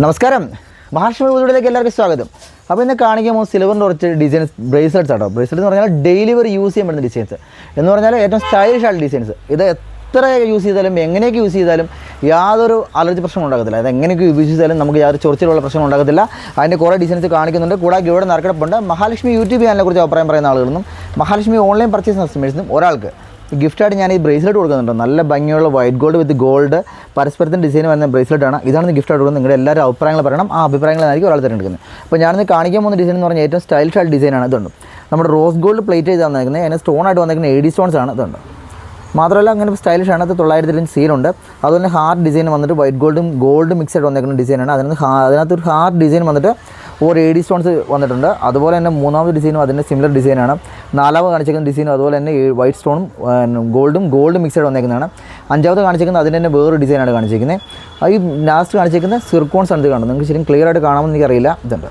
നമസ്കാരം. വീഡിയോയിലേക്ക് എല്ലാവർക്കും സ്വാഗതം. അപ്പോൾ ഇന്ന് കാണിക്കാൻ പോകുന്ന സിൽവറിന്റെ കുറച്ച് ഡിസൈൻസ് ബ്രേസ്ലെറ്റ്സ് ആട്ടോ. ബ്രേസ്ലെറ്റ് എന്ന് പറഞ്ഞാൽ ഡെയിലി വർ യൂസ് ചെയ്യാൻ പറ്റുന്ന ഡിസൈൻസ് എന്ന് പറഞ്ഞാൽ ഏറ്റവും സ്റ്റൈലിഷ് ആയിട്ടുള്ള ഡിസൈൻസ് ഇത് എത്ര യൂസ് ചെയ്താലും എങ്ങനെയൊക്കെ യൂസ് ചെയ്താലും യാതൊരു അലർജി പ്രശ്നം ഉണ്ടാകത്തില്ല. അത് എങ്ങനെയൊക്കെ യൂസ് ചെയ്താലും നമുക്ക് യാതൊരു ചൊറിച്ചിലുള്ള പ്രശ്നം ഉണ്ടാകത്തില്ല. അതിന്റെ കുറേ ഡിസൈൻസ് കാണിക്കുന്നുണ്ട്. കൂടാതെ ഇവിടെ നറുക്കെടുപ്പുണ്ട് മഹാലക്ഷ്മി യൂട്യൂബ് ചാനലിനെ കുറിച്ച് അഭിപ്രായം പറയുന്ന ആളുകളൊന്നും മഹാലക്ഷ്മി ഓൺലൈൻ പർച്ചേസ് കസ്റ്റമേഴ്സിനും ഒരാൾക്ക് ഗിഫ്റ്റായിട്ട് ഞാൻ ഈ ബ്രേസ്ലെറ്റ് കൊടുക്കുന്നുണ്ട്. നല്ല ഭംഗിയുള്ള വൈറ്റ് ഗോൾഡ് വിത്ത് ഗോൾഡ് പരസ്പരത്തിന്റെ ഡിസൈൻ വരുന്ന ആണ്. ഇതാണ് ഗിഫ്റ്റ് കൊടുക്കുന്നത്. നിങ്ങളുടെ എല്ലാവരും അഭിപ്രായങ്ങൾ പറയണം. ആ അഭിപ്രായങ്ങളായിരിക്കും ഒരാൾ തിരഞ്ഞെടുക്കുന്നത്. അപ്പോൾ ഞാനിന്ന് കാണിക്കാൻ പോകുന്ന ഡിസൈൻ എന്ന് പറഞ്ഞാൽ ഏറ്റവും സ്റ്റൈലിഷ് ആയിട്ട് ഡിസൈനാണ് ഇതുണ്ട്. നമ്മുടെ റോസ് ഗോൾഡ് പ്ലേറ്റ് ചെയ്ത് വന്നേക്കുന്നത് അതിന് സ്റ്റോൺ ആയിട്ട് വന്നേക്കുന്ന എ ഡി സ്റ്റോൺസ് ആണ് ഇതുണ്ട്. മാത്രമല്ല അങ്ങനെ സ്റ്റൈലിഷ് ആണ്. അത് തൊള്ളായിരത്തി രണ്ട് സീലുണ്ട് അതുപോലെ ഹാർഡ് ഡിസൈൻ വന്നിട്ട് വൈറ്റ് ഗോൾഡും ഗോൾഡ് മിക്സ് ആയിട്ട് വന്നേക്കുന്ന ഡിസൈനാണ് അതിനകത്ത് അതിനകത്ത് ഒരു ഹാർഡ് ഡിസൈൻ വന്നിട്ട് ഒരു എ ഡി സ്റ്റോൺസ് വന്നിട്ടുണ്ട്. അതുപോലെ തന്നെ മൂന്നാമത് ഡിസൈനും അതിന്റെ സിമിലർ ഡിസൈനാണ് നാലാമത് കാണിച്ചിരിക്കുന്ന ഡിസൈനും അതുപോലെ തന്നെ വൈറ്റ് സ്റ്റോണും ഗോൾഡും ഗോൾഡ് മിക്സഡ് വന്നേക്കുന്നതാണ്. അഞ്ചാമത് കാണിച്ചിരിക്കുന്നത് അതിന്റെ തന്നെ വേറൊരു ഡിസൈനാണ് കാണിച്ചിരിക്കുന്നത്. ഈ ലാസ്റ്റ് കാണിച്ചിരിക്കുന്ന സിർക്കോൺസ് ആണ് ഇത് കാണുന്നത്. നിങ്ങൾക്ക് ശരിക്കും ക്ലിയർ ആയിട്ട് കാണാമെന്ന് എനിക്കറിയില്ല. ഇതുണ്ട്.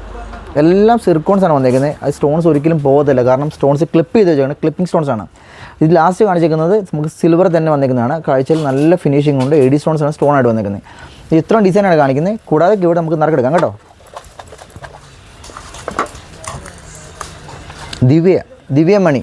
എല്ലാം സിർക്കോൺസ് ആണ് വന്നേക്കുന്നത്. അത് സ്റ്റോൺസ് ഒരിക്കലും പോകത്തില്ല. കാരണം സ്റ്റോൺസ് ക്ലിപ്പ് ചെയ്ത് വെച്ചാണ് ക്ലിപ്പിംഗ് സ്റ്റോൺസ് ആണ്. ഇത് ലാസ്റ്റ് കാണിച്ചിരിക്കുന്നത് നമുക്ക് സിൽവർ തന്നെ വന്നേക്കുന്നതാണ്. കാഴ്ചയിൽ നല്ല ഫിനിഷിംഗ് ഉണ്ട്. എഡി സ്റ്റോൺസ് ആണ് സ്റ്റോൺ ആയിട്ട് വന്നേക്കുന്നത്. ഇത് ഇത്രയും ഡിസൈനാണ് കാണിക്കുന്നത്. കൂടാതെ ഇവിടെ നമുക്ക് നറുക്കെടുക്കാം കേട്ടോ. ദിവ്യ ദിവ്യമണി.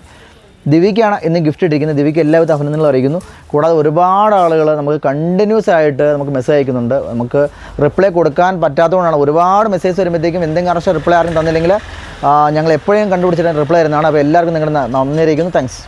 ദിവ്യക്കാണ് ഇന്ന് ഗിഫ്റ്റ് ഇട്ടിരിക്കുന്നത്. ദിവ്യക്ക് എല്ലാവിധ അഭിനന്ദനങ്ങളും അറിയിക്കുന്നു. കൂടാതെ ഒരുപാട് ആളുകൾ നമുക്ക് കണ്ടിന്യൂസ് ആയിട്ട് നമുക്ക് മെസ്സേജ് അയക്കുന്നുണ്ട്. നമുക്ക് റിപ്ലൈ കൊടുക്കാൻ പറ്റാത്തതുകൊണ്ടാണ് ഒരുപാട് മെസ്സേജ് വരുമ്പോഴത്തേക്കും എന്തെങ്കിലും കാരണം റിപ്ലൈ ആരും തന്നില്ലെങ്കിൽ ഞങ്ങൾ എപ്പോഴും കണ്ടുപിടിച്ചിട്ട് റിപ്ലൈ തരുന്നതാണ്. അപ്പോൾ എല്ലാവർക്കും നിങ്ങളുടെ നന്ദി അറിയിക്കുന്നു. താങ്ക്സ്